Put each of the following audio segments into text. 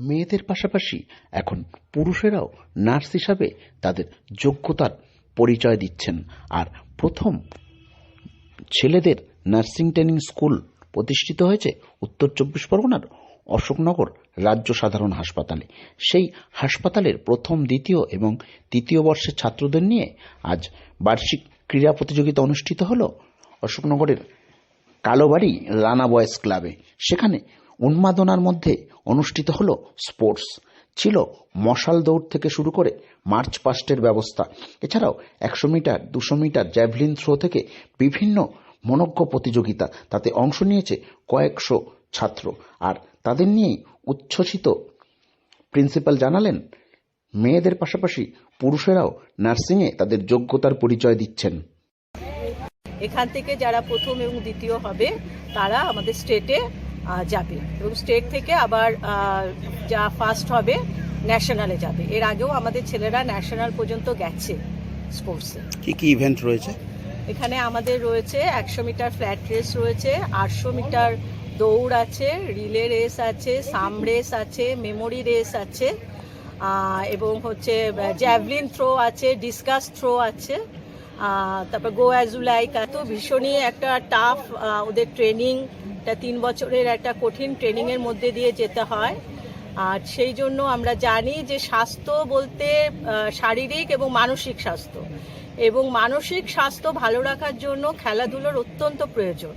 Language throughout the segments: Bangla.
মেয়েদের পাশাপাশি এখন পুরুষেরাও নার্স হিসাবে তাদের যোগ্যতার পরিচয় দিচ্ছেন। আর প্রথম ছেলেদের নার্সিং ট্রেনিং স্কুল প্রতিষ্ঠিত হয়েছে উত্তর চব্বিশ পরগনার অশোকনগর রাজ্য সাধারণ হাসপাতালে। সেই হাসপাতালের প্রথম, দ্বিতীয় এবং তৃতীয় বর্ষের ছাত্রদের নিয়ে আজ বার্ষিক ক্রীড়া প্রতিযোগিতা অনুষ্ঠিত হল অশোকনগরের কালোবাড়ি রানা বয়েজ ক্লাবে। সেখানে উন্মাদনার মধ্যে অনুষ্ঠিত হল স্পোর্টস। ছিল মশাল দৌড় থেকে শুরু করে মার্চ পাস্টের ব্যবস্থা। এছাড়াও একশো মিটার, দুশো মিটার জ্যাভলিন থ্রো থেকে বিভিন্ন মনজ্ঞ প্রতিযোগিতা, তাতে অংশ নিয়েছে কয়েকশো ছাত্র। আর তাদের নিয়েই উচ্ছ্বসিত প্রিন্সিপাল জানালেন, মেয়েদের পাশাপাশি পুরুষেরাও নার্সিংয়ে তাদের যোগ্যতার পরিচয় দিচ্ছেন। এখান থেকে যারা প্রথম এবং দ্বিতীয় হবে, তারা আমাদের স্টেটে যাবে এবং স্টেট থেকে আবার যা ফার্স্ট হবে ন্যাশনালে যাবে। এর আগেও আমাদের ছেলেরা ন্যাশনাল পর্যন্ত গেছে স্পোর্টসে কি কি ইভেন্ট রয়েছে? এখানে আমাদের রয়েছে একশো মিটার ফ্ল্যাট রেস রয়েছে আটশো মিটার দৌড় আছে রিলে রেস আছে সাম রেস আছে মেমোরি রেস আছে এবং হচ্ছে জ্যাভলিন থ্রো আছে ডিসকাস থ্রো আছে তারপর গো অ্যাজ ইউ লাইক এত ভীষণই একটা টাফ ওদের ট্রেনিং এটা তিন বছরের একটা কঠিন ট্রেনিংয়ের মধ্যে দিয়ে যেতে হয়। আর সেই জন্য আমরা জানি যে স্বাস্থ্য বলতে শারীরিক এবং মানসিক স্বাস্থ্য। এবং মানসিক স্বাস্থ্য ভালো রাখার জন্য খেলাধুলোর অত্যন্ত প্রয়োজন।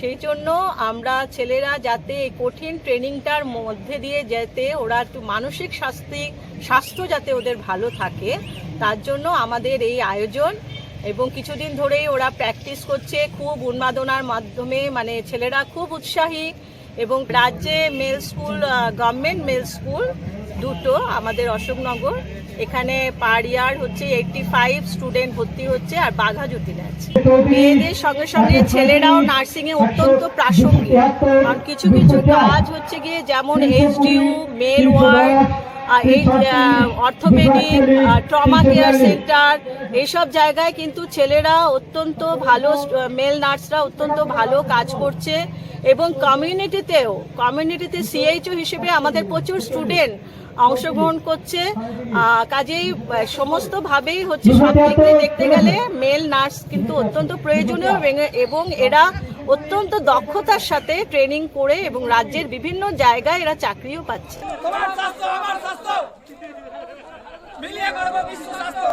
সেই জন্য আমরা ছেলেরা যাতে এই কঠিন ট্রেনিংটার মধ্যে দিয়ে যেতে ওরা একটু মানসিক স্বাস্থ্য স্বাস্থ্য যাতে ওদের ভালো থাকে, তার জন্য আমাদের এই আয়োজন এবং কিছুদিন ধরেই ওরা প্র্যাকটিস করছে খুব উন্মাদনার মাধ্যমে মানে ছেলেরা খুব উৎসাহী এবং রাজ্যে male school government male school দুটো আমাদের অশোকনগর এখানে পার ইয়ার হচ্ছে এইটটি ফাইভ স্টুডেন্ট ভর্তি হচ্ছে আর বাঘা জুতিনে আছে। মেয়েদের সঙ্গে সঙ্গে ছেলেরাও নার্সিংয়ে অত্যন্ত প্রাসঙ্গিক। আর কিছু কিছু কাজ হচ্ছে গিয়ে যেমন এইচডিউ মেল ওয়ার্ড এই অর্থোপেডিক ট্রমা কেয়ার সেন্টার, এইসব জায়গায় কিন্তু ছেলেরা অত্যন্ত ভালো, মেল নার্সরা অত্যন্ত ভালো কাজ করছে এবং কমিউনিটিতেও, কমিউনিটিতে সিএইচও হিসেবে আমাদের প্রচুর স্টুডেন্ট অংশগ্রহণ করছে। কাজেই সমস্তভাবেই হচ্ছে সব দিক দেখতে গেলে মেল নার্স কিন্তু অত্যন্ত প্রয়োজনীয় এবং এরা অত্যন্ত দক্ষতার সাথে ট্রেনিং করে এবং রাজ্যের বিভিন্ন জায়গায় এরা চাকরিও পাচ্ছে।